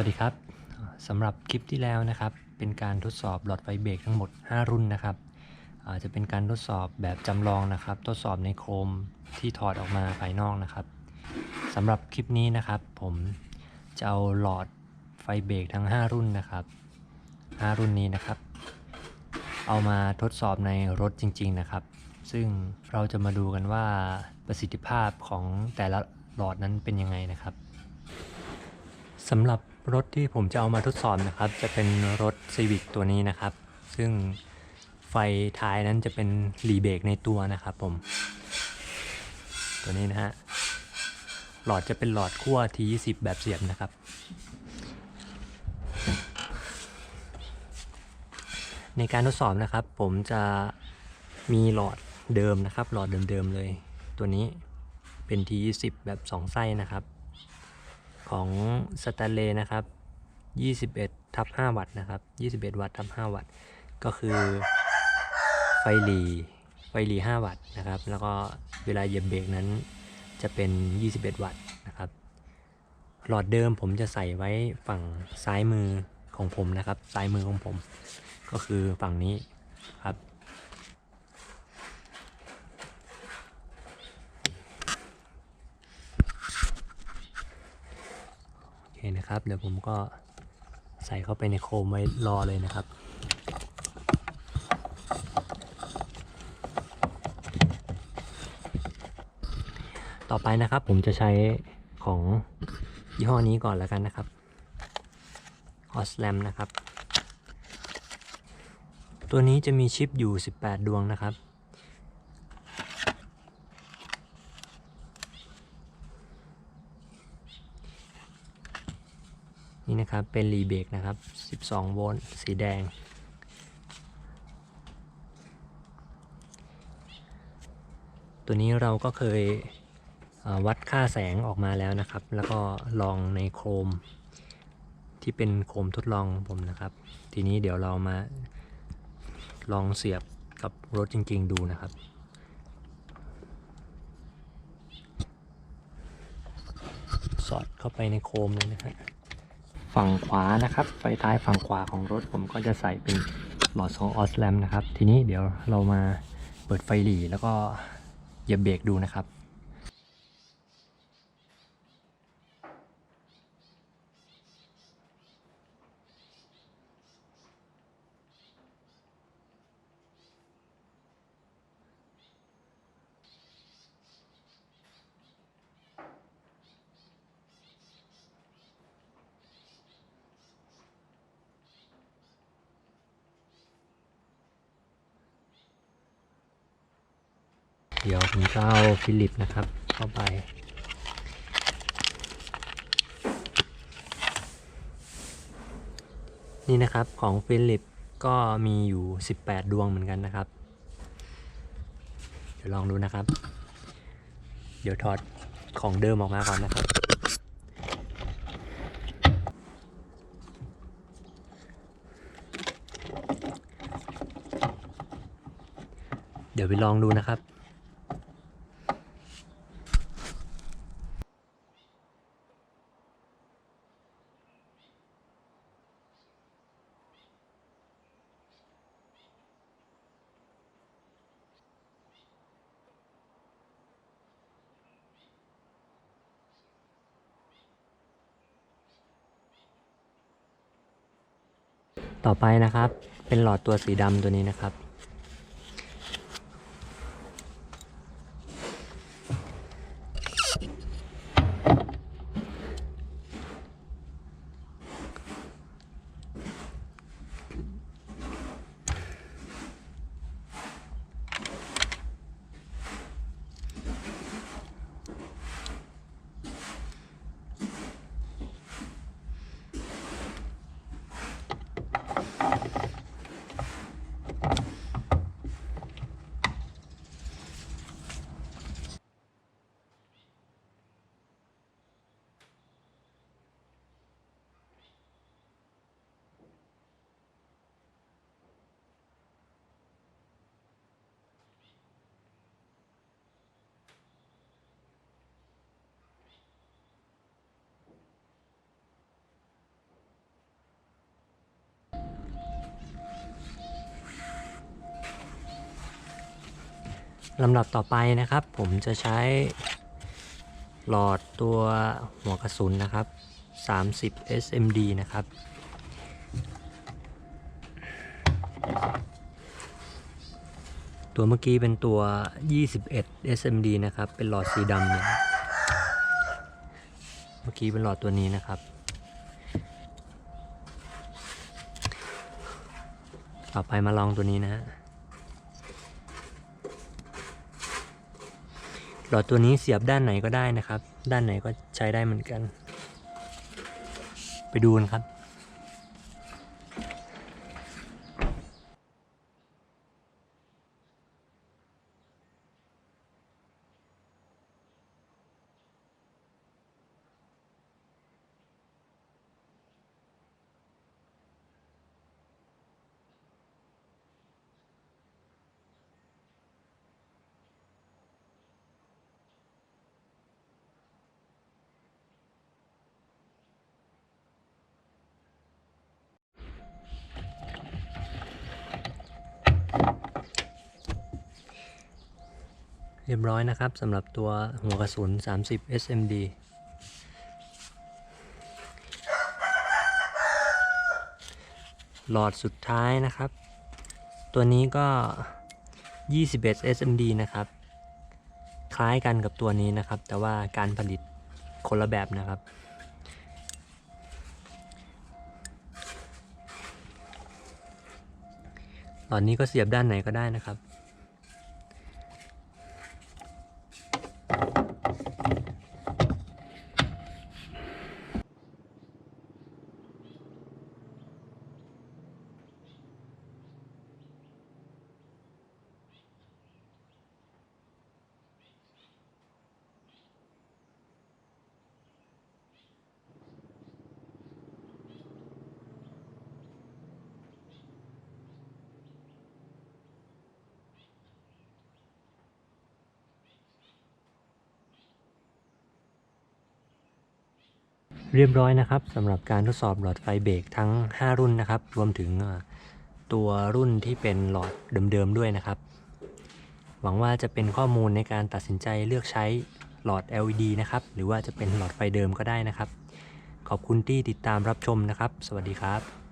วัสดีครับสำหรับคลิปที่แล้วนะครับ เป็นการทดสอบหลอดไฟเบรกทั้งหมด 5 รุ่นนะครับอาจจะเป็นการทดสอบแบบจำลองนะครับ ทดสอบในโครมที่ถอดออกมาภายนอกนะครับสำหรับคลิปนี้นะครับ ผมจะเอาหลอดไฟเบรกทั้ง 5 รุ่นนะครับ 5 รุ่นนี้นะครับ เอามาทดสอบในรถจริง ๆนะครับ ซึ่งเราจะมาดูกันว่าประสิทธิภาพของแต่ละหลอดนั้นเป็นยังไงนะครับสำหรับ รถที่ผมจะเอามาทดสอบนะครับ จะเป็นรถ Civic ตัวนี้นะครับ ซึ่งไฟท้ายนั้นจะเป็นรีเบรกในตัวนะครับผม ตัวนี้นะฮะ หลอดจะเป็นหลอดขั้ว T20 แบบเสียบนะครับ ในการทดสอบนะครับ ผมจะมีหลอดเดิมนะครับ หลอดเดิมๆเลย ตัวนี้เป็น T20 แบบ 2 ไส้นะครับ ของสแตนเลนะครับ 21 ทับ 5 วัตต์นะครับ 21 วัตต์ทับ 5 วัตต์ ก็คือไฟหลีไฟหลี5 วัตต์นะครับ แล้วก็เวลาเหยียบเบรกนั้นจะเป็น 21 วัตต์นะครับ หลอดเดิมผมจะใส่ไว้ฝั่งซ้ายมือของผมนะครับ ซ้ายมือของผม ก็คือฝั่งนี้ครับ โอเค นะครับ เดี๋ยวผมก็ใส่เข้าไปในโคมไว้รอเลยนะครับ ต่อไปนะครับผมจะใช้ของยี่ห้อนี้ก่อนแล้วกันนะครับ o s l a m นะครับ ตัวนี้จะมีชิปอยู่ 18 ดวงนะครับ นี่นะครับเป็นรีเบรกนะครับ 12 โวลต์สีแดง ตัวนี้เราก็เคยวัดค่าแสงออกมาแล้วนะครับ แล้วก็ลองในโครมที่เป็นโครมทดลองของผมนะครับ ทีนี้เดี๋ยวเรามาลองเสียบกับรถจริงๆดูนะครับสอดเข้าไปในโครมเลยนะครับ ฝั่งขวานะครับ ไฟท้ายฝั่งขวาของรถผมก็จะใส่เป็นหลอดโซออสแลมนะครับ ทีนี้เดี๋ยวเรามาเปิดไฟหลีแล้วก็เหยียบเบรกดูนะครับ เดี๋ยวผมจะเอาฟิลิปนะครับ เข้าไป นี่นะครับของฟิลิปก็มีอยู่ 18 ดวงเหมือนกันนะครับ เดี๋ยวลองดูนะครับ เดี๋ยวถอดของเดิมออกมาก่อนนะครับ เดี๋ยวไปลองดูนะครับ ต่อไปนะครับ เป็นหลอดตัวสีดำตัวนี้นะครับ น ลำดับต่อไปนะครับ ผมจะใช้หลอดตัวหัวกระสุนนะครับ 30 SMD นะครับ ตัวเมื่อกี้เป็นตัว 21 SMD นะครับ เป็นหลอดสีดำเนี่ยเมื่อกี้เป็นหลอดตัวนี้นะครับ ต่อไปมาลองตัวนี้นะฮะ ลอดตัวนี้เสียบด้านไหนก็ได้นะครับ ด้านไหนก็ใช้ได้เหมือนกัน ไปดูกันครับ เรียบร้อยนะครับสำหรับตัวหัวกระสุน 30 SMD หลอดสุดท้ายนะครับ ตัวนี้ก็ 21 SMD นะครับ คล้ายกันกับตัวนี้นะครับ แต่ว่าการผลิตคนละแบบนะครับ หลอดนี้ก็เสียบด้านไหนก็ได้นะครับ เรียบร้อยนะครับสำหรับการทดสอบหลอดไฟเบรกทั้ง 5 รุ่นนะครับ รวมถึงตัวรุ่นที่เป็นหลอดเดิมๆด้วยนะครับ หวังว่าจะเป็นข้อมูลในการตัดสินใจเลือกใช้หลอด LED นะครับ หรือว่าจะเป็นหลอดไฟเดิมก็ได้นะครับ ขอบคุณที่ติดตามรับชมนะครับ สวัสดีครับ